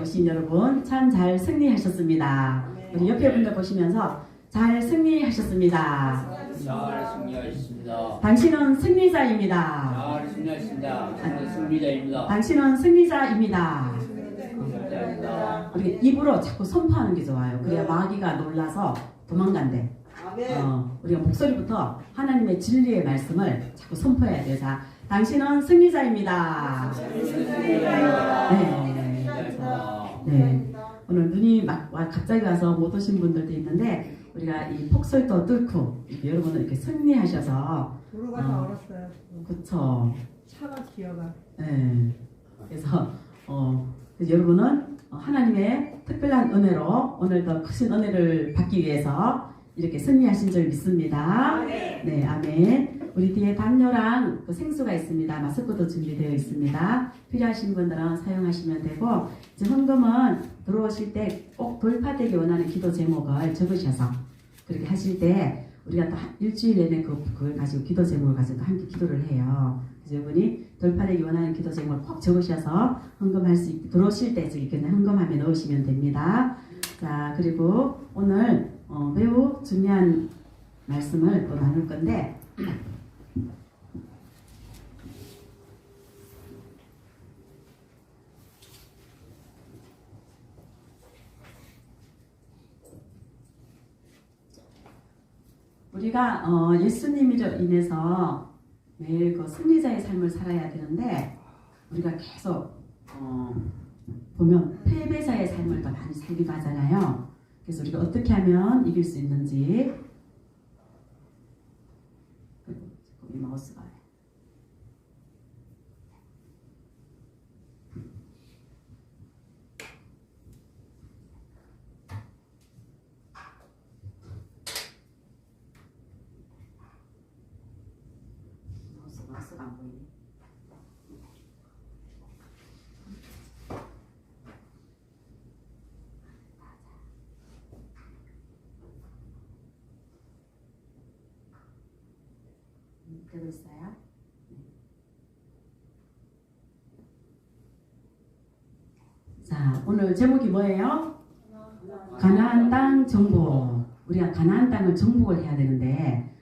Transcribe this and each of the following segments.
오신 여러분 참 잘 승리하셨습니다. 우리 옆에 분들 보시면서 잘 승리하셨습니다. 잘 승리하셨습니다. 당신은 승리자입니다. 잘 승리하셨습니다. 저는 승리자입니다. 당신은 승리자입니다. 승리자입니다. 우리 입으로 자꾸 선포하는 게 좋아요. 그래야 마귀가 놀라서 도망간대. 어, 우리가 목소리부터 하나님의 진리의 말씀을 자꾸 선포해야 돼요. 자, 당신은 승리자입니다. 네. 네. 오늘 눈이 막 와- 갑자기 와서 못 오신 분들도 있는데 우리가 이 폭설도 뚫고 여러분은 이렇게 승리하셔서 도로가 어. 다 얼었어요. 그쵸. 차가 기어가. 네. 그래서 어, 그래서 여러분은 어, 하나님의 특별한 은혜로 오늘 더 크신 은혜를 받기 위해서 이렇게 승리하신 줄 믿습니다. 네, 아멘. 우리 뒤에 담요랑 그 생수가 있습니다. 마스크도 준비되어 있습니다. 필요하신 분들은 사용하시면 되고 이제 헌금은 들어오실 때 꼭 돌파되기 원하는 기도 제목을 적으셔서 그렇게 하실 때 우리가 또 한- 일주일 내내 그, 그걸 가지고 기도 제목을 가지고 함께 기도를 해요. 그래서 여러분이 돌파되기 원하는 기도 제목을 꼭 적으셔서 헌금할 수 있게 들어오실 때 저기 그냥 헌금함에 넣으시면 됩니다. 자 그리고 오늘 어, 매우 중요한 말씀을 또 나눌 건데 우리가 어, 예수님으로 인해서 매일 그 승리자의 삶을 살아야 되는데 우리가 계속 어, 보면 패배자의 삶을 더 많이 살기도 하잖아요. 그래서 우리가 어떻게 하면 이길 수 있는지 아이고, 자꾸 이 마우스가 마우스 마우스가 안 보이네. 음, 되고 있어요? 네. 자, 오늘 제목이 뭐예요? 가나안 땅 정복. 우리가 가나안 땅을 정복을 해야 되는데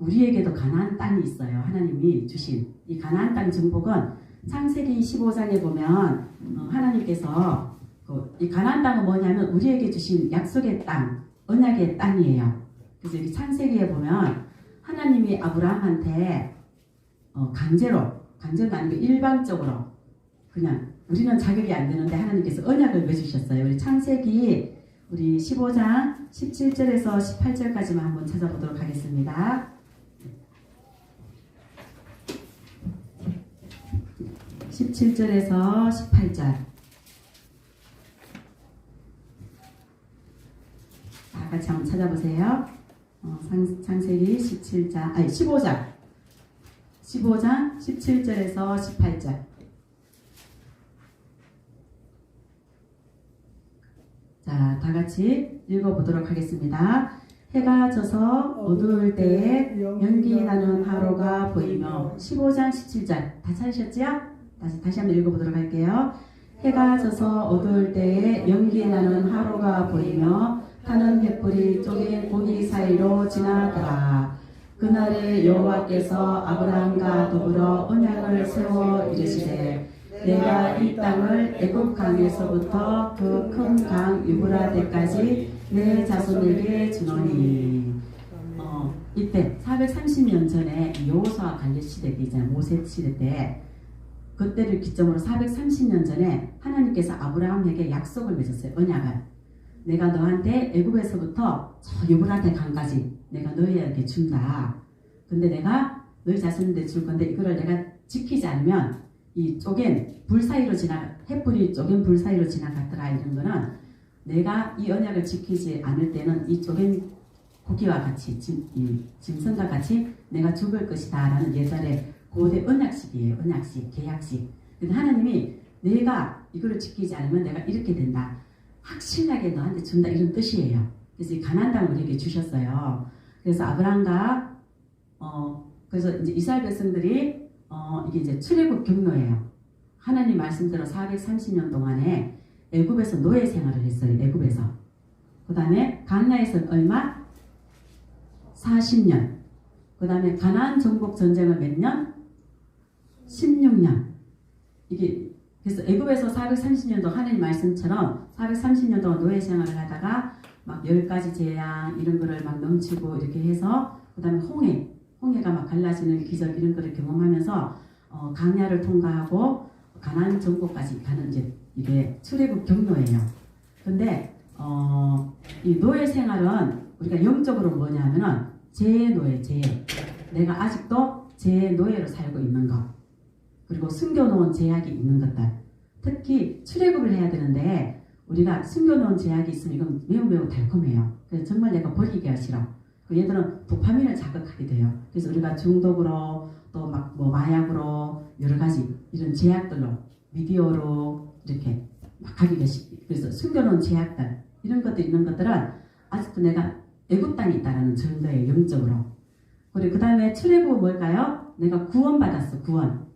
우리에게도 가나안 땅이 있어요. 하나님이 주신 이 가나안 땅 정복은 창세기 15장에 보면 어, 하나님께서 그, 이 가나안 땅은 뭐냐면 우리에게 주신 약속의 땅, 언약의 땅이에요. 그래서 이 창세기에 보면 하나님이 아브라함한테 어, 강제로 강제가 아니고 일방적으로 그냥 우리는 자격이 안 되는데 하나님께서 언약을 맺으셨어요. 우리 창세기 우리 15장 17절에서 18절까지만 한번 찾아보도록 하겠습니다. 17절에서 18절. 다 같이 한번 찾아보세요. 어, 상- 창세기 17장, 아니 15장. 15장 17절에서 18절. 자, 다 같이 읽어보도록 하겠습니다. 해가 져서 어두울 때에 연기 나는 하루가 보이며 15장 17절 다 찾으셨지요? 다시 다시 한번 읽어보도록 할게요. 해가 져서 어두울 때에 연기 나는 하루가 보이며 타는 횃불이 쪼개 고기 사이로 지나더라. 그날에 여호와께서 아브라함과 더불어 언약을 세워 이르시되 내가 이 땅을 애굽 강에서부터 그 큰 강 유브라데까지 내 자손에게 주노니 어, 이때 430년 전에 여호수아 갈렙 시대 때 있잖아요. 모세 시대 때 그때를 기점으로 430년 전에 하나님께서 아브라함에게 약속을 맺었어요. 언약을. 내가 너한테 애굽에서부터 저 유브라데 강까지 내가 너희에게 준다. 근데 내가 너희 자손한테 줄 건데 이거를 내가 지키지 않으면 이 쪼갠 불 사이로 지나 햇불이 쪼갠 불 사이로 지나갔더라 이런 거는 내가 이 언약을 지키지 않을 때는 이 쪼갠 고기와 같이 짐승과 같이 내가 죽을 것이다 라는 예전에 고대 언약식이에요. 언약식, 계약식. 근데 하나님이 내가 이거를 지키지 않으면 내가 이렇게 된다. 확실하게 너한테 준다 이런 뜻이에요. 그래서 이 가나안 땅을 우리에게 주셨어요. 그래서 아브라함과 어 그래서 이제 이스라엘 백성들이 어 이게 이제 출애굽 경로예요. 하나님 말씀대로 430년 동안에 애굽에서 노예 생활을 했어요. 애굽에서. 그 다음에 강야에서 얼마? 40년. 그 다음에 가나안 정복 전쟁을 몇 년? 16년. 이게 그래서 애굽에서 430년 동안 하나님 말씀처럼 430년 동안 노예 생활을 하다가 막 열 가지 재앙 이런 거를 막 넘치고 이렇게 해서 그다음에 홍해 홍해가 막 갈라지는 기적 이런 거를 경험하면서 어, 강야를 통과하고 가나안 정복까지 가는 이제 이게 출애굽 경로예요. 근데 어, 이 노예 생활은 우리가 영적으로 뭐냐면은 제 노예 제 내가 아직도 제 노예로 살고 있는 것 그리고 숨겨놓은 제약이 있는 것들 특히 출애굽을 해야 되는데 우리가 숨겨놓은 제약이 있으면 이건 매우 매우 달콤해요. 그래서 정말 내가 버리기가 싫어. 그 얘들은 도파민을 자극하게 돼요. 그래서 우리가 중독으로 또 막 뭐 마약으로 여러 가지 이런 제약들로 미디어로 이렇게 막 가기가 쉽. 그래서 숨겨놓은 제약들 이런 것들 있는 것들은 아직도 내가 애굽 땅에 있다라는 증거예요. 영적으로. 그리고 그 다음에 출애굽은 뭘까요? 내가 구원 받았어. 구원.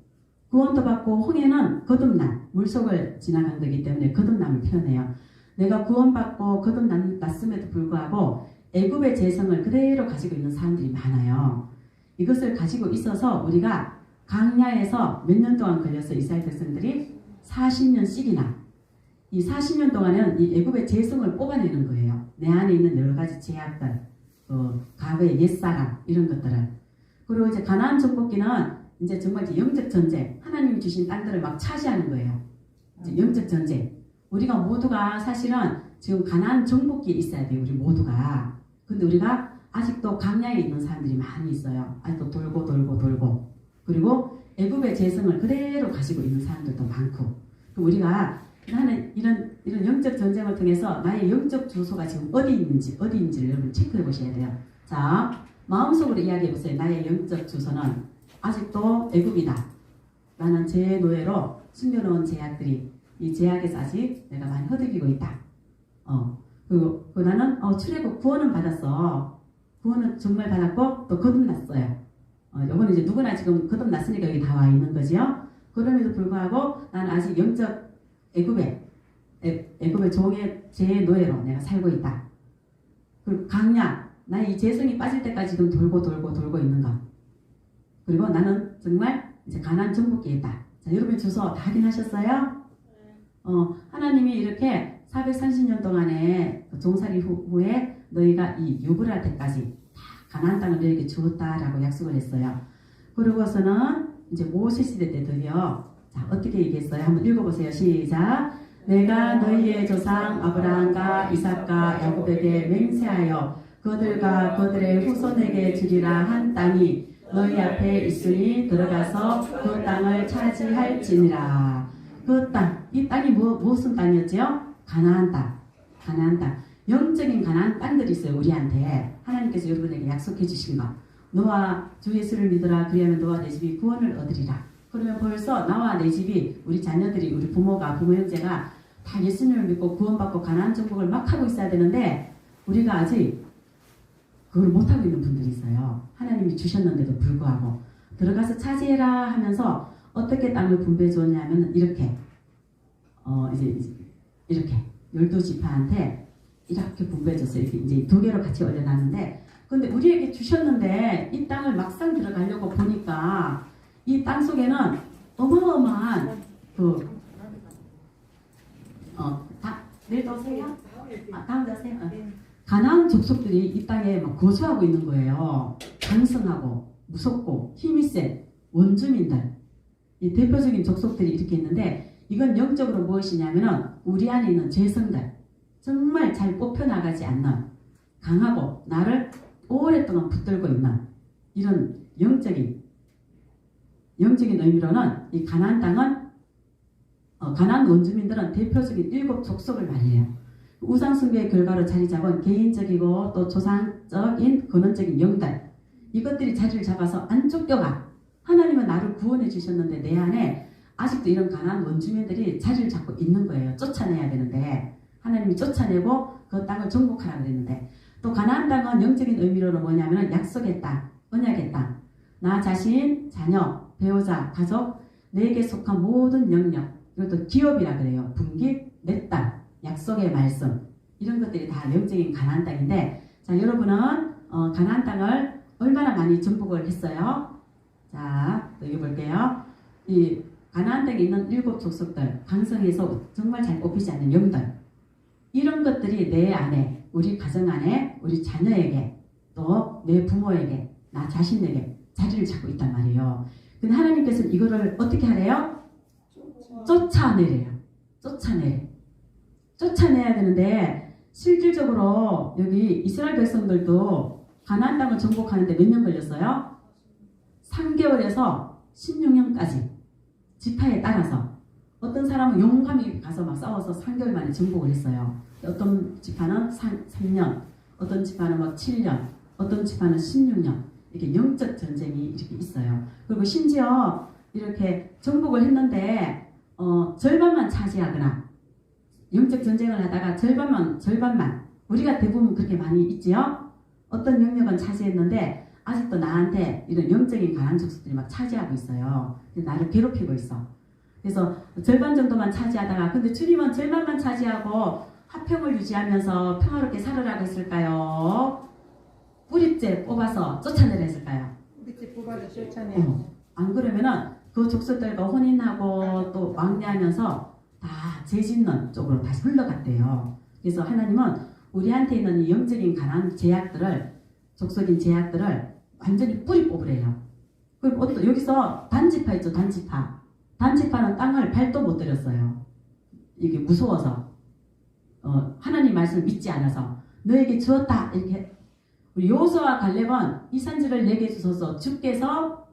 구원도 받고 홍해는 거듭남 물속을 지나간 거기 때문에 거듭남을 표현해요. 내가 구원받고 거듭났음에도 불구하고 애굽의 재성을 그대로 가지고 있는 사람들이 많아요. 이것을 가지고 있어서 우리가 강야에서 몇 년 동안 걸려서 이스라엘 백성들이 40년씩이나 이 40년 동안은 이 애굽의 재성을 뽑아내는 거예요. 내 안에 있는 여러 가지 제약들, 그 과거의 옛사람 이런 것들을 그리고 이제 가나안 정복기는 이제 정말 이제 영적 전쟁, 하나님이 주신 땅들을 막 차지하는 거예요. 영적 전쟁. 우리가 모두가 사실은 지금 가나안 정복기에 있어야 돼요. 우리 모두가. 근데 우리가 아직도 강야에 있는 사람들이 많이 있어요. 아직도 돌고 돌고 돌고. 그리고 애굽의 재성을 그대로 가지고 있는 사람들도 많고. 우리가 나는 이런 이런 영적 전쟁을 통해서 나의 영적 주소가 지금 어디 있는지 어디 있는지를 여러분 체크해 보셔야 돼요. 자, 마음속으로 이야기해 보세요. 나의 영적 주소는 아직도 애굽이다. 나는 제 노예로 숨겨놓은 제약들이 이 제약에서 아직 내가 많이 허덕이고 있다. 어, 그리고 그 나는 어, 출애굽 구원은 받았어. 구원은 정말 받았고 또 거듭났어요. 어, 요거는 이제 누구나 지금 거듭났으니까 여기 다 와 있는 거지요. 그럼에도 불구하고 나는 아직 영적 애굽에 애- 애굽의 종의 제 노예로 내가 살고 있다. 그리고 강야 나의 이 재성이 빠질 때까지 지금 돌고 돌고 돌고 있는 것. 그리고 나는 정말 이제 가난 정복기에 있다. 자, 여러분 주소 다 확인하셨어요? 어, 하나님이 이렇게 430년 동안에 그 종살이 후, 후에 너희가 이다 가나안 땅을 너희에게 주었다라고 약속을 했어요. 그러고서는 이제 모세 시대 때 드디어 자 어떻게 얘기했어요? 한번 읽어보세요. 시작. 내가 너희의 조상 아브라함과 이삭과 야곱에게 맹세하여 그들과 그들의 후손에게 주리라 한 땅이 너희 앞에 있으니 들어가서 그 땅을 차지할지니라. 그 땅, 이 땅이 뭐, 무슨 땅이었지요? 가나안 땅. 가나안 땅. 영적인 가나안 땅들이 있어요, 우리한테. 하나님께서 여러분에게 약속해 주신 것. 너와 주 예수를 믿어라. 그리하면 너와 내 집이 구원을 얻으리라. 그러면 벌써 나와 내 집이 우리 자녀들이 우리 부모가 부모 형제가 다 예수님을 믿고 구원받고 가나안 정복을 막 하고 있어야 되는데 우리가 아직 그걸 못하고 있는 분들이 있어요. 하나님이 주셨는데도 불구하고 들어가서 차지해라 하면서 어떻게 땅을 분배해 줬냐면 이렇게 어 이제 이렇게 열두 지파한테 이렇게 분배해 줬어요. 이렇게 이제 두 개로 같이 올려놨는데 근데 우리에게 주셨는데 이 땅을 막상 들어가려고 보니까 이 땅 속에는 어마어마한 그 어, 다, 내일 또 오세요? 아, 다음 주 오세요? 어. 가나안 족속들이 이 땅에 막 거주하고 있는 거예요. 강성하고 무섭고 힘이 센 원주민들. 이 대표적인 족속들이 이렇게 있는데 이건 영적으로 무엇이냐면은 우리 안에 있는 재성들. 정말 잘 뽑혀나가지 않는 강하고 나를 오랫동안 붙들고 있는 이런 영적인 영적인 의미로는 이 가나안 땅은 어, 가나안 원주민들은 대표적인 일곱 족속을 말해요. 우상 숭배의 결과로 자리 잡은 개인적이고 또 조상적인 근원적인 영들 이것들이 자리를 잡아서 안 쫓겨가 하나님은 나를 구원해 주셨는데 내 안에 아직도 이런 가난한 원주민들이 자리를 잡고 있는 거예요. 쫓아내야 되는데. 하나님이 쫓아내고 그 땅을 정복하라 그랬는데. 또 가나안 땅은 영적인 의미로는 뭐냐면 약속의 땅 언약의 땅 나 자신 자녀 배우자 가족 내게 속한 모든 영역. 이것도 기업이라 그래요. 분깃 내 땅, 약속의 말씀. 이런 것들이 다 영적인 가나안 땅인데. 자 여러분은 어, 가나안 땅을 얼마나 많이 정복을 했어요? 자 여기 볼게요. 이 가나안 땅에 있는 일곱 족속들 강성에서 정말 잘 뽑히지 않는 영들 이런 것들이 내 안에 우리 가정 안에 우리 자녀에게 또 내 부모에게 나 자신에게 자리를 잡고 있단 말이에요. 근데 하나님께서는 이거를 어떻게 하래요? 쫓아내래요. 쫓아내. 쫓아내야 되는데 실질적으로 여기 이스라엘 백성들도 가나안 땅을 정복하는데 몇 년 걸렸어요? 3개월에서 16년까지 지파에 따라서 어떤 사람은 용감히 가서 막 싸워서 3개월 만에 정복을 했어요. 어떤 지파는 3, 3년, 어떤 지파는 막 7년, 어떤 지파는 16년 이렇게 영적 전쟁이 이렇게 있어요. 그리고 심지어 이렇게 정복을 했는데 어, 절반만 차지하거나 영적 전쟁을 하다가 절반만 절반만 우리가 대부분 그렇게 많이 있지요. 어떤 영역은 차지했는데 아직도 나한테 이런 영적인 가난 족속들이 막 차지하고 있어요. 나를 괴롭히고 있어. 그래서 절반 정도만 차지하다가 근데 주님은 절반만 차지하고 화평을 유지하면서 평화롭게 살으라고 했을까요? 뿌리째 뽑아서 쫓아내라 했을까요? 우리 뽑아서 쫓아내. 어, 안 그러면은 그 족속들과 혼인하고 또 왕래하면서 다 죄짓는 쪽으로 다시 흘러갔대요. 그래서 하나님은 우리한테 있는 이 영적인 가난 제약들을 족속인 제약들을 완전히 뿌리 뽑으래요. 그리고 또 여기서 단지파 있죠, 단지파. 단지파는 땅을 발도 못 들였어요. 이게 무서워서 어, 하나님 말씀을 믿지 않아서 너에게 주었다 이렇게 우리 요서와 갈렙은 이 산지를 내게 주소서 주께서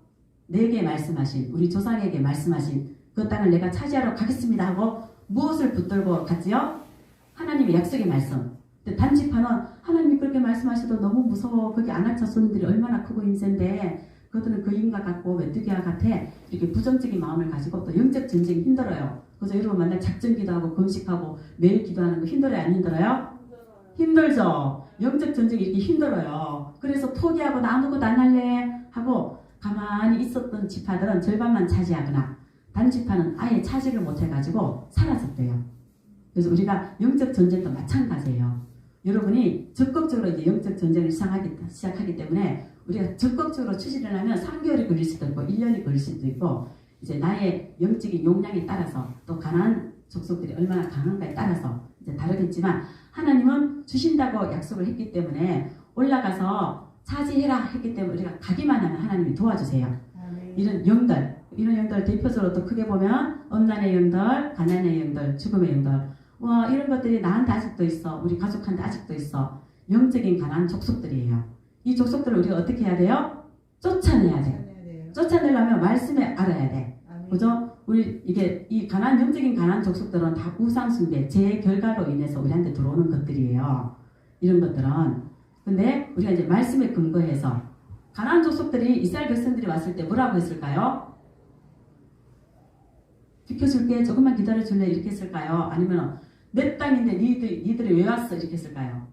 내게 말씀하신 우리 조상에게 말씀하신 그 땅을 내가 차지하러 가겠습니다 하고 무엇을 붙들고 갔지요? 하나님의 약속의 말씀. 단지파는 하나님이 그렇게 말씀하셔도 너무 무서워. 거기 아나차 손들이 얼마나 크고 인센데 그것들은 그 인과 같고 메뚜기와 같아 이렇게 부정적인 마음을 가지고 또 영적 전쟁이 힘들어요. 그래서 여러분 맨날 작전 기도하고 금식하고 매일 기도하는 거 힘들어요? 안 힘들어요? 힘들죠. 영적 전쟁이 이렇게 힘들어요. 그래서 포기하고 나 아무것도 안 할래 하고 가만히 있었던 지파들은 절반만 차지하거나 다른 지파는 아예 차지를 못해가지고 사라졌대요. 그래서 우리가 영적 전쟁도 마찬가지예요. 여러분이 적극적으로 이제 영적 전쟁을 시작하기, 시작하기 때문에 우리가 적극적으로 추진을 하면 3개월이 걸릴 수도 있고 1년이 걸릴 수도 있고 이제 나의 영적인 용량에 따라서 또 가난 족속들이 얼마나 강한가에 따라서 이제 다르겠지만 하나님은 주신다고 약속을 했기 때문에 올라가서 차지해라 했기 때문에 우리가 가기만 하면 하나님이 도와주세요. 이런 영들, 이런 영들 대표적으로 또 크게 보면 엄난의 영들, 가난의 영들, 죽음의 영들. 와 이런 것들이 나한테 아직도 있어. 우리 가족한테 아직도 있어. 영적인 가난 족속들이에요. 이 족속들을 우리가 어떻게 해야 돼요? 쫓아내야 돼. 돼요. 쫓아내려면 말씀에 알아야 돼. 그죠? 우리 이게 이 가난 영적인 가난 족속들은 다 우상 숭배, 제 결과로 인해서 우리한테 들어오는 것들이에요. 이런 것들은 근데 우리가 이제 말씀에 근거해서 가난 족속들이 이스라엘 백성들이 왔을 때 뭐라고 했을까요? 비켜줄게 조금만 기다려줄래 이렇게 했을까요? 아니면 내 땅인데 니들, 니들이 왜 왔어 이렇게 했을까요?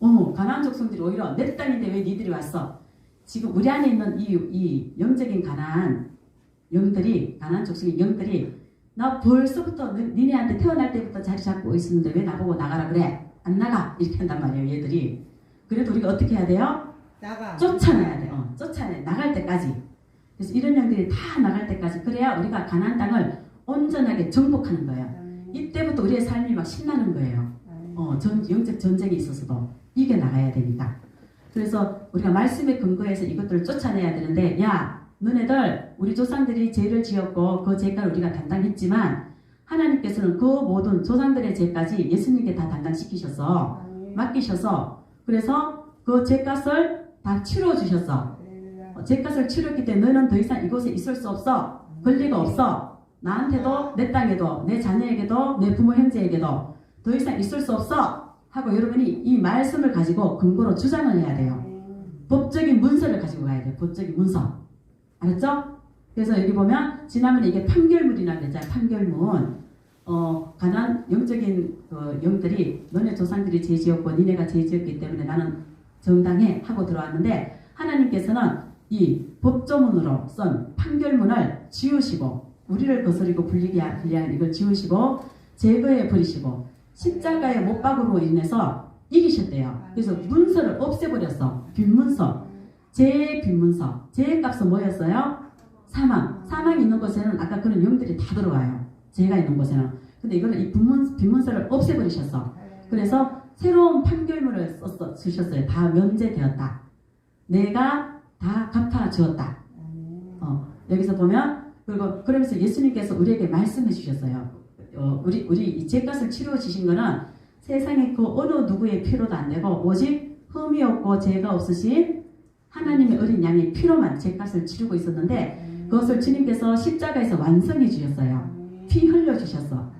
어 가난 족속들이 오히려 내 땅인데 왜 니들이 왔어? 지금 우리 안에 있는 이, 이 영적인 가난 영들이 가난 족속의 영들이 나 벌써부터 너- 니네한테 태어날 때부터 자리 잡고 있었는데 왜 나보고 나가라 그래? 안 나가 이렇게 한단 말이에요 얘들이 그래도 우리가 어떻게 해야 돼요? 나가. 쫓아내야 돼요 어, 쫓아내 나갈 때까지 그래서 이런 영들이 다 나갈 때까지 그래야 우리가 가난 땅을 온전하게 정복하는 거예요. 이때부터 우리의 삶이 막 신나는 거예요 아멘. 어, 전, 영적 전쟁이 있어서도 이겨 나가야 되니까. 그래서 우리가 말씀에 근거해서 이것들을 쫓아내야 되는데, 야, 너네들, 우리 조상들이 죄를 지었고, 그 죄를 우리가 담당했지만, 하나님께서는 그 모든 조상들의 죄까지 예수님께 다 담당시키셔서, 아멘. 맡기셔서, 그래서 그 죄값을 다 치러주셨어. 할렐루야. 어, 죄값을 치렀기 때문에 너는 더 이상 이곳에 있을 수 없어. 권리가 없어. 나한테도, 내 땅에도, 내 자녀에게도, 내 부모 형제에게도 더 이상 있을 수 없어. 하고 여러분이 이 말씀을 가지고 근거로 주장을 해야 돼요. 아멘. 법적인 문서를 가지고 가야 돼요. 법적인 문서. 알았죠? 그래서 여기 보면 지난번에 이게 판결문이라고 했잖아요. 판결문. 어, 가난 영적인 그 영들이 너네 조상들이 죄 지었고 니네가 죄 지었기 때문에 나는 정당해 하고 들어왔는데 하나님께서는 이 법조문으로 쓴 판결문을 지우시고 우리를 거스리고 불리게 하- 불리한 이걸 지우시고 제거해 버리시고 십자가의 못박으로 인해서 이기셨대요. 그래서 문서를 없애버렸어. 빈문서. 제 빈문서. 제 값은 뭐였어요? 사망. 사망이 있는 곳에는 아까 그런 영들이 다 들어와요. 제가 있는 곳에는. 근데 이거는 이 빈문, 빈문서를 없애버리셨어. 그래서 새로운 판결문을 썼어, 쓰셨어요. 다 면제되었다. 내가 다 갚아 주었다. 어, 여기서 보면 그리고 그러면서 예수님께서 우리에게 말씀해 주셨어요. 어, 우리 우리 이 죄값을 치러 주신 거는 세상에 그 어느 누구의 피로도 안 되고 오직 흠이 없고 죄가 없으신 하나님의 어린 양의 피로만 죄값을 치르고 있었는데 그것을 주님께서 십자가에서 완성해 주셨어요. 피 흘려 주셨어.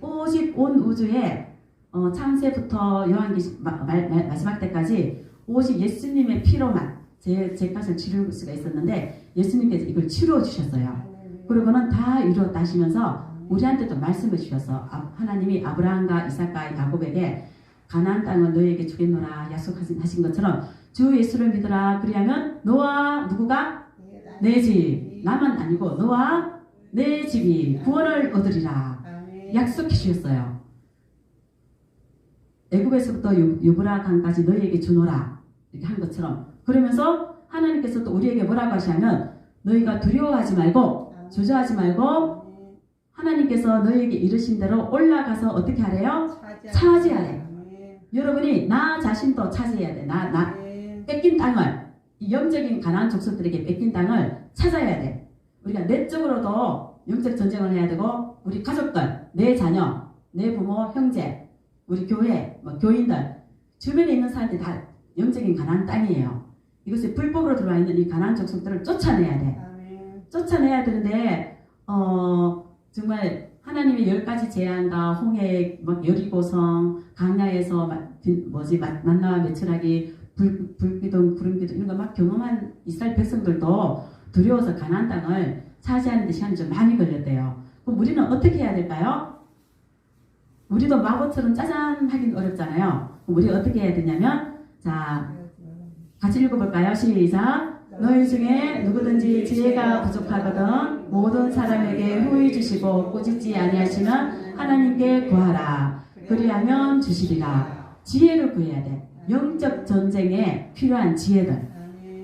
오직 온 우주에 어, 창세부터 요한기 마지막 때까지 오직 예수님의 피로만 제, 제 값을 치를 수가 있었는데 예수님께서 이걸 치루어 주셨어요. 그리고는 다 이루었다 하시면서 우리한테도 말씀해 주셔서 아, 하나님이 아브라함과 이삭과 야곱에게 가나안 땅을 너희에게 주겠노라 약속하신 것처럼 주 예수를 믿으라. 그리하면 너와 누구가? 내 집. 나만 아니고 너와 내 집이 구원을 얻으리라. 약속해 주셨어요. 애굽에서부터 유- 유브라 강까지 너희에게 주노라. 이렇게 한 것처럼. 그러면서 하나님께서 또 우리에게 뭐라고 하시냐면 너희가 두려워하지 말고 주저하지 말고 하나님께서 너희에게 이르신 대로 올라가서 어떻게 하래요? 차지하래. 여러분이 나 자신도 차지해야 돼. 나, 나 뺏긴 땅을 이 영적인 가난안 족속들에게 뺏긴 땅을 찾아야 돼. 우리가 내적으로도 영적 전쟁을 해야 되고 우리 가족들, 내 자녀, 내 부모, 형제, 우리 교회, 뭐 교인들 주변에 있는 사람들이 다 영적인 가난안 땅이에요. 이것이 불법으로 들어와 있는 이 가난안 족속들을 쫓아내야 돼. 쫓아내야 되는데 어 정말 하나님의 열 가지 재앙과 홍해, 막 여리고성, 강야에서 마- 비- 뭐지 마- 만나와 매출하기, 불 불기둥, 구름기둥 이런 거 막 경험한 이스라엘 백성들도 두려워서 가나안 땅을 차지하는 데 시간이 좀 많이 걸렸대요. 그럼 우리는 어떻게 해야 될까요? 우리도 마법처럼 짜잔 하긴 어렵잖아요. 우리 어떻게 해야 되냐면 자 같이 읽어볼까요? 시작. 너희 중에 누구든지 지혜가 부족하거든 모든 사람에게 후히 주시고 꾸짖지 아니하시면 하나님께 구하라 그리하면 주시리라 지혜를 구해야 돼 영적 전쟁에 필요한 지혜들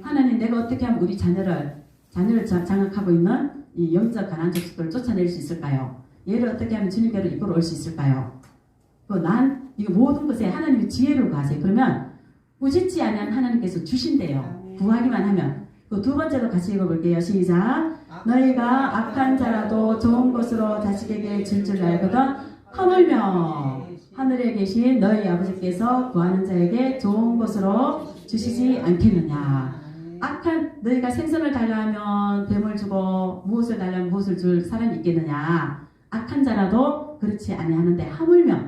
하나님 내가 어떻게 하면 우리 자녀를 자녀를 자- 장악하고 있는 이 영적 가난 족속들을 쫓아낼 수 있을까요? 얘를 어떻게 하면 주님께로 이끌어 올 수 있을까요? 그난 이거 모든 것에 하나님의 지혜를 구하세요. 그러면 꾸짖지 아니한 하나님께서 주신대요. 구하기만 하면. 그두 번째로 같이 읽어볼게요. 시작. 너희가 악한 자라도 좋은 것으로 자식에게 줄 줄 알거든 하물며 하늘에 계신 너희 아버지께서 구하는 자에게 좋은 것으로 주시지 않겠느냐. 악한 너희가 생선을 달라하면 뱀을 주고 무엇을 달라면 무엇을 줄 사람이 있겠느냐. 악한 자라도 그렇지 아니하는데 하물며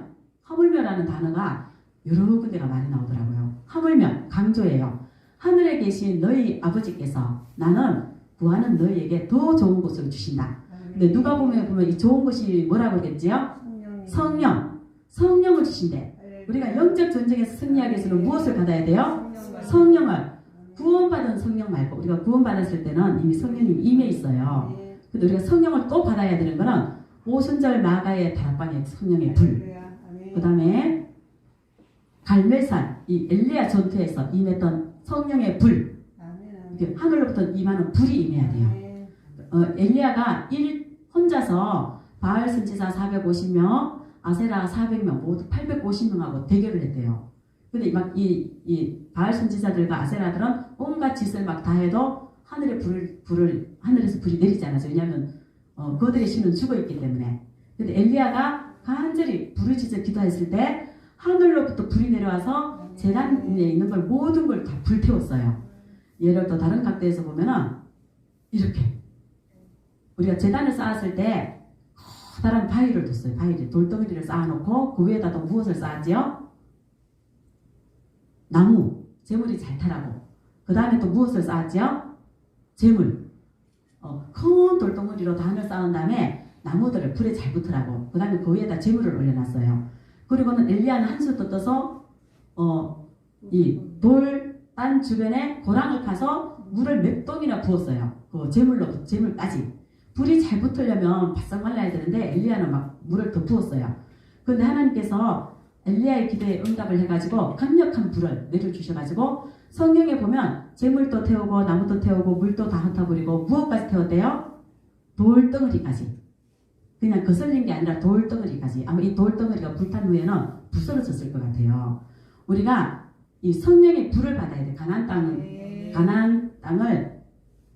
하물며라는 단어가 여러 군데가 많이 나오더라고요. 하물며 강조해요. 하늘에 계신 너희 아버지께서 나는 구하는 너희에게 더 좋은 것을 주신다. 근데 누가 보면 보면 이 좋은 것이 뭐라고 그랬지요? 성령. 성령을 주신대. 우리가 영적 전쟁에서 승리하기 위해서는 무엇을 받아야 돼요? 성령을. 구원받은 성령 말고 우리가 구원받았을 때는 이미 성령님이 임해 있어요. 근데 우리가 성령을 또 받아야 되는 거는 오순절 마가의 다락방의 성령의 불. 그 다음에 갈멜산 이 엘리야 전투에서 임했던 성령의 불. 하늘로부터 임하는 불이 임해야 돼요. 어, 엘리야가 일 혼자서 바알 선지자 450명, 아세라 400명 모두 850명하고 대결을 했대요. 근데 막이 이 바알 선지자들과 아세라들은 온갖 짓을 막 다 해도 하늘에 불을 불을 하늘에서 불이 내리지 않아서 왜냐하면 어, 그들의 신은 죽어 있기 때문에. 근데 엘리야가 간절히 부르짖어 기도했을 때 하늘로부터 불이 내려와서 재단에 있는 걸 모든 걸 다 불태웠어요. 예를 또 다른 각도에서 보면은 이렇게 우리가 재단을 쌓았을 때 커다란 바위를 뒀어요. 바위를 돌덩이를 쌓아놓고 그 위에다 또 무엇을 쌓았지요? 나무, 재물이 잘 타라고. 그 다음에 또 무엇을 쌓았지요? 재물. 어, 큰 돌덩어리로 단을 쌓은 다음에 나무들을 불에 잘 붙으라고. 그 다음에 그 위에다 재물을 올려놨어요. 그리고는 엘리야는 한숨도 떠서 어, 이돌딴 주변에 고랑을 파서 물을 몇 동이나 부었어요. 그 재물로 재물까지. 불이 잘 붙으려면 바싹 말라야 되는데 엘리야는 막 물을 더 부었어요. 근데 하나님께서 엘리야의 기도에 응답을 해가지고 강력한 불을 내려주셔가지고 성경에 보면 재물도 태우고 나무도 태우고 물도 다 흩어버리고 무엇까지 태웠대요? 돌덩어리까지. 그냥 거슬린 게 아니라 돌덩어리까지. 아마 이 돌덩어리가 불탄 후에는 부스러졌을 것 같아요. 우리가 이 성령의 불을 받아야 돼. 가난 땅, 가난 땅을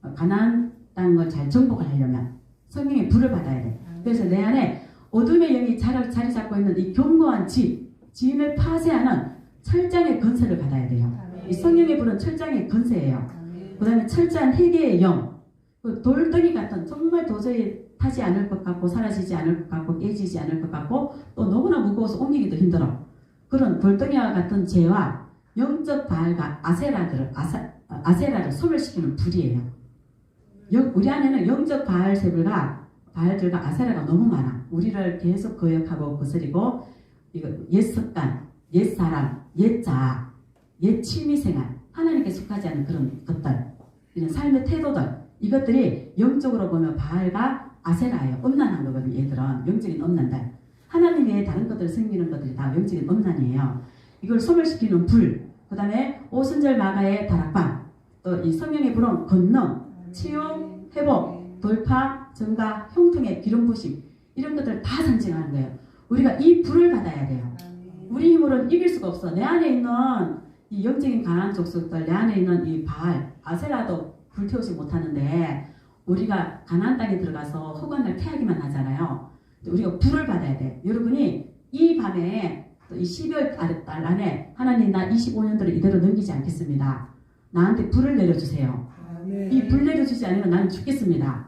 어, 가난 땅을 잘 정복을 하려면 성령의 불을 받아야 돼. 그래서 내 안에 어둠의 영이 자리, 자리 잡고 있는 이 견고한 집, 지인을 파쇄하는 철장의 건설을 받아야 돼요. 이 성령의 불은 철장의 건설이에요. 그 다음에 철저한 회개의 영, 그 돌덩이 같은 정말 도저히 타지 않을 것 같고 사라지지 않을 것 같고 깨지지 않을 것 같고 또 너무나 무거워서 옮기기도 힘들어. 그런 돌덩이와 같은 죄와 영적 바알과 아세라들을 아사, 아세라를 소멸시키는 불이에요. 영- 우리 안에는 영적 바알 세불과 바알들과 아세라가 너무 많아. 우리를 계속 거역하고 거스리고 이거 옛 습관, 옛 사람, 옛 자아, 옛 취미생활, 하나님께 속하지 않은 그런 것들, 이런 삶의 태도들, 이것들이 영적으로 보면 바알과 아세라예요. 음란한 거거든요. 얘들은 영적인 음란들. 하나님 외에 다른 것들 생기는 것들이 다 영적인 음란이에요. 이걸 소멸시키는 불, 그 다음에 오순절 마가의 다락방, 또 이 성령의 불은 권능, 치유, 회복, 돌파, 증가, 형통의 기름 부심 이런 것들 다 상징하는 거예요. 우리가 이 불을 받아야 돼요. 우리 힘으로는 이길 수가 없어. 내 안에 있는 이 영적인 강한 족속들, 내 안에 있는 이 바알, 아세라도 불태우지 못하는데 우리가 가나안 땅에 들어가서 허관을 피하기만 하잖아요. 우리가 불을 받아야 돼. 여러분이 이 밤에 또이 12월 달- 달 안에 하나님 나 25년도를 이대로 넘기지 않겠습니다. 나한테 불을 내려주세요. 이불 내려주지 않으면 나는 죽겠습니다.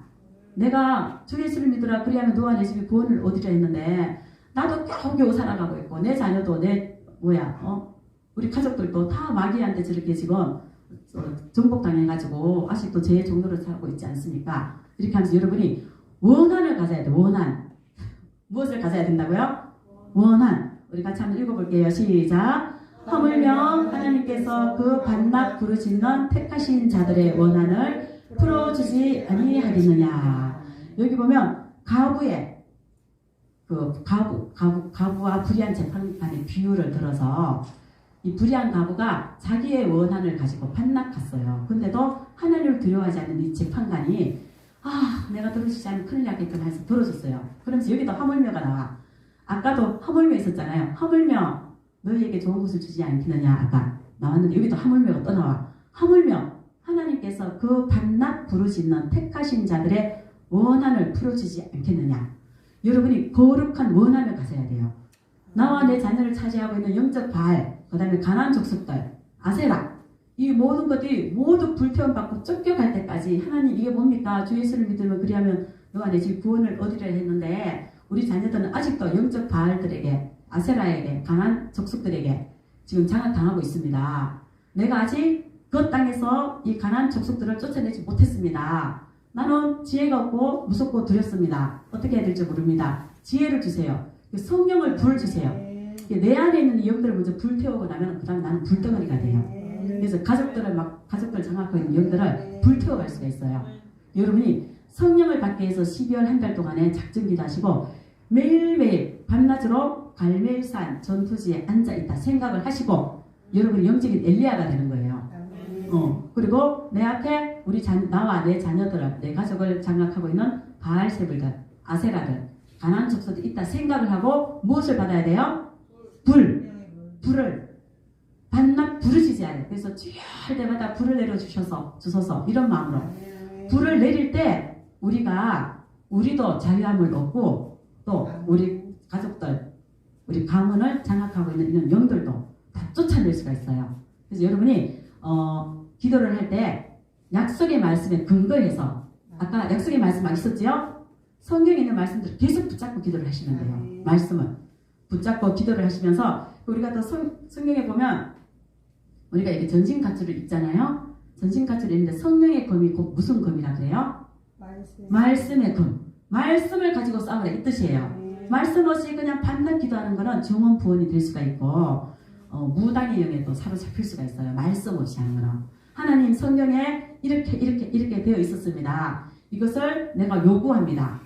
내가 주 예수를 믿으라 그리하면 너와 내 집이 구원을 얻으려 했는데 나도 겨우겨우 살아가고 있고 내 자녀도 내 뭐야 어 우리 가족들도 다 마귀한테 저렇게 지금 어, 정복당해가지고 아직도 제 종로를 살고 있지 않습니까? 이렇게 하면서 여러분이 원한을 가져야 돼 원한 무엇을 가져야 된다고요? 원한 우리 같이 한번 읽어볼게요 시작 하물며 하나님께서 그 반납 부르짖는 택하신 자들의 원한을 풀어주지 아니하겠느냐 여기 보면 가부의 그 가부, 가부, 가부와 불의한 재판관의 비유를 들어서 이 불의한 가부가 자기의 원한을 가지고 반납했어요. 근데도 하나님을 두려워하지 않는 이 재판관이 아 내가 들어주지 않으면 큰일 나겠구나 해서 들어줬어요. 그러면서 여기도 하물며가 나와. 아까도 하물며 있었잖아요. 하물며 너희에게 좋은 것을 주지 않겠느냐 아까 나왔는데 여기도 하물며가 또 나와. 하물며 하나님께서 그 반납 부르짖는 택하신 자들의 원한을 풀어주지 않겠느냐. 여러분이 거룩한 원한을 가져야 돼요. 나와 내 자녀를 차지하고 있는 영적 바알, 그 다음에 가난 족속들, 아세라, 이 모든 것들이 모두 불태움 받고 쫓겨갈 때까지 하나님 이게 뭡니까? 주 예수를 믿으면 그리하면 너가 내 집 구원을 얻으려 했는데 우리 자녀들은 아직도 영적 바알들에게, 아세라에게, 가난 족속들에게 지금 장악당하고 있습니다. 내가 아직 그 땅에서 이 가난 족속들을 쫓아내지 못했습니다. 나는 지혜가 없고 무섭고 두렵습니다. 어떻게 해야 될지 모릅니다. 지혜를 주세요. 성령을 불 주세요. 내 안에 있는 이 영들을 먼저 불태우고 나면 그 다음 나는 불덩어리가 돼요. 그래서 가족들을 막 가족들 장악하고 있는 영들을 불태워갈 수가 있어요. 여러분이 성령을 받기 위해서 12월 한 달 동안에 작전기도 하시고 매일매일 밤낮으로 갈멜산 전투지에 앉아 있다 생각을 하시고 여러분이 영적인 엘리야가 되는 거예요. 어, 그리고 내 앞에 우리 자, 나와 내 자녀들을, 내 가족을 장악하고 있는 바알세불들, 아세라들, 가난 족속이 있다 생각을 하고 무엇을 받아야 돼요? 불, 불을 반납 부르시지 않아요. 그래서 주여 할 때마다 불을 내려주셔서 주소서 이런 마음으로 불을 내릴 때 우리가 우리도 자유함을 얻고 또 우리 가족들, 우리 가문을 장악하고 있는 이런 영들도 다 쫓아낼 수가 있어요. 그래서 여러분이 어, 기도를 할 때 약속의 말씀에 근거해서 아까 약속의 말씀 막 있었지요? 성경에 있는 말씀들을 계속 붙잡고 기도를 하시면 돼요. 말씀을 붙잡고 기도를 하시면서 우리가 또 성, 성경에 보면 우리가 이렇게 전신 가출을 입잖아요. 전신 가출을 입는데 성령의 검이 곧 무슨 검이라 그래요? 말씀 의 검. 말씀을 가지고 싸우라 이 뜻이에요. 말씀 없이 그냥 반납 기도하는 거는 정원 부원이 될 수가 있고 어, 무당의 영에도 사로잡힐 수가 있어요. 말씀 없이 하는 거는 하나님 성경에 이렇게 이렇게 이렇게 되어 있었습니다. 이것을 내가 요구합니다.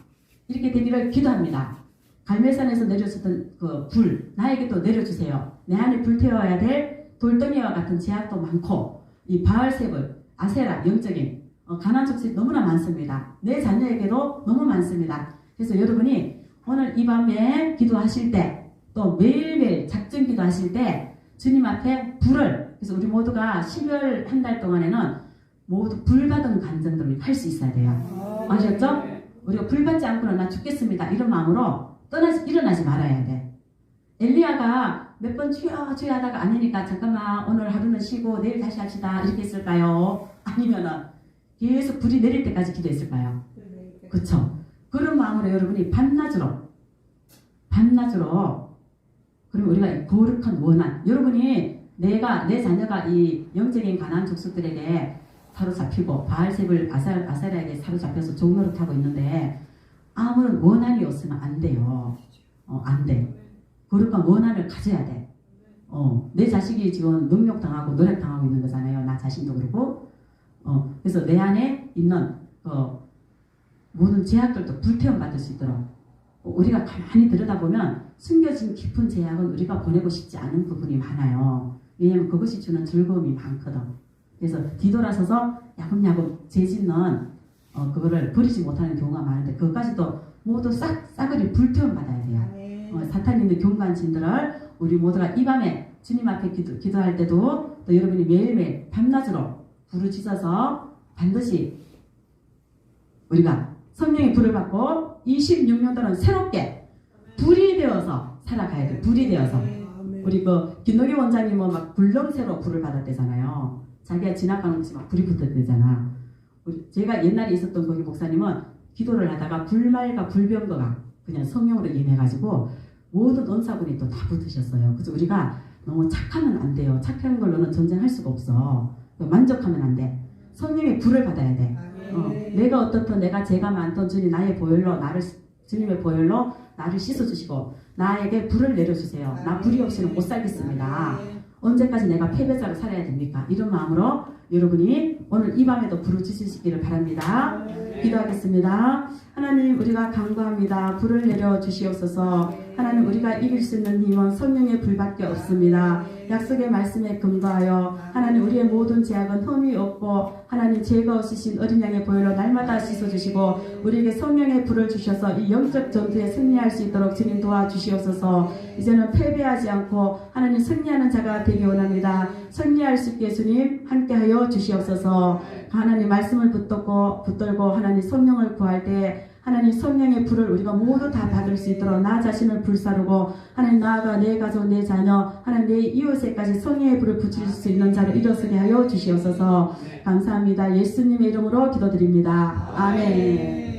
이렇게 되기를 기도합니다. 갈매산에서 내려졌던 그 불 나에게도 내려주세요. 내 안에 불태워야 될 돌덩이와 같은 제약도 많고 이 바알세불 아세라 영적인 어, 가난 족쇄 너무나 많습니다. 내 자녀에게도 너무 많습니다. 그래서 여러분이 오늘 이 밤에 기도하실 때 또 매일매일 작전 기도하실 때 주님 앞에 불을 그래서 우리 모두가 12월 한 달 동안에는 모두 불 받은 간증들을 할 수 있어야 돼요. 아셨죠? 우리가 불 받지 않고는 나 죽겠습니다. 이런 마음으로 떠나지 일어나지 말아야 돼. 엘리야가 몇번 주여 주여 하다가 아니니까 잠깐만 오늘 하루는 쉬고 내일 다시 합시다 이렇게 했을까요? 아니면은 계속 불이 내릴 때까지 기도했을까요? 그쵸? 그런 마음으로 여러분이 밤낮으로 밤낮으로 그리고 우리가 이 거룩한 원한 여러분이 내가 내 자녀가 이 영적인 가난 족속들에게 사로잡히고 바알셉을 아사라에게 사로잡혀서 종로를 타고 있는데 아무런 원한이 없으면 안 돼요. 어, 안 돼. 거룩한 원한을 가져야 돼. 어, 내 자식이 지금 능욕당하고 노력당하고 있는 거잖아요. 나 자신도 그렇고. 어, 그래서 내 안에 있는 어, 모든 제약들도 불태움 받을 수 있도록 어, 우리가 가만히 들여다보면 숨겨진 깊은 제약은 우리가 보내고 싶지 않은 부분이 많아요. 왜냐하면 그것이 주는 즐거움이 많거든. 그래서 뒤돌아서서 야금야금 죄짓는 어, 그거를 버리지 못하는 경우가 많은데 그것까지도 모두 싹 싸그리 불태움 받아야 돼요. 어, 사탄 있는 경관진들을 우리 모두가 이 밤에 주님 앞에 기도, 기도할 때도 또 여러분이 매일매일 밤낮으로 부르짖어서 반드시 우리가 성령의 불을 받고 26년도는 새롭게 불이 되어서 살아가야 돼. 불이 되어서. 우리 그 김노기 원장님은 막 불렁새로 불을 받았대잖아요. 자기가 지나가는 곳이 막 불이 붙었대잖아. 제가 옛날에 있었던 거기 목사님은 기도를 하다가 불말과 불병거가 그냥 성령으로 임해가지고 모든 은사군이 또 다 붙으셨어요. 그래서 우리가 너무 착하면 안 돼요. 착한 걸로는 전쟁할 수가 없어. 만족하면 안 돼. 성령의 불을 받아야 돼. 어, 내가 어떻든 내가 죄가 많던 주님 나의 보혈로 나를 주님의 보혈로 나를 씻어주시고 나에게 불을 내려주세요. 나 불이 없이는 못 살겠습니다. 언제까지 내가 패배자로 살아야 됩니까? 이런 마음으로 여러분이 오늘 이 밤에도 부르짖으시기를 바랍니다. 기도하겠습니다. 하나님 우리가 간구합니다. 불을 내려 주시옵소서. 하나님 우리가 이길 수 있는 힘은 성령의 불밖에 없습니다. 약속의 말씀에 근거하여 하나님 우리의 모든 제약은 흠이 없고 하나님 죄가 없으신 어린 양의 보혈로 날마다 씻어주시고 우리에게 성령의 불을 주셔서 이 영적 전투에 승리할 수 있도록 주님 도와주시옵소서 이제는 패배하지 않고 하나님 승리하는 자가 되기 원합니다. 승리할 수 있게 주님 함께하여 주시옵소서 하나님 말씀을 붙들고 붙들고 하나님 성령을 구할 때 하나님 성령의 불을 우리가 모두 다 받을 수 있도록 나 자신을 불사르고 하나님 나아가 내 가족 내 자녀 하나님 내 이웃에까지 성령의 불을 붙일 수 있는 자를 일어서게 하여 주시옵소서. 감사합니다. 예수님의 이름으로 기도드립니다. 아멘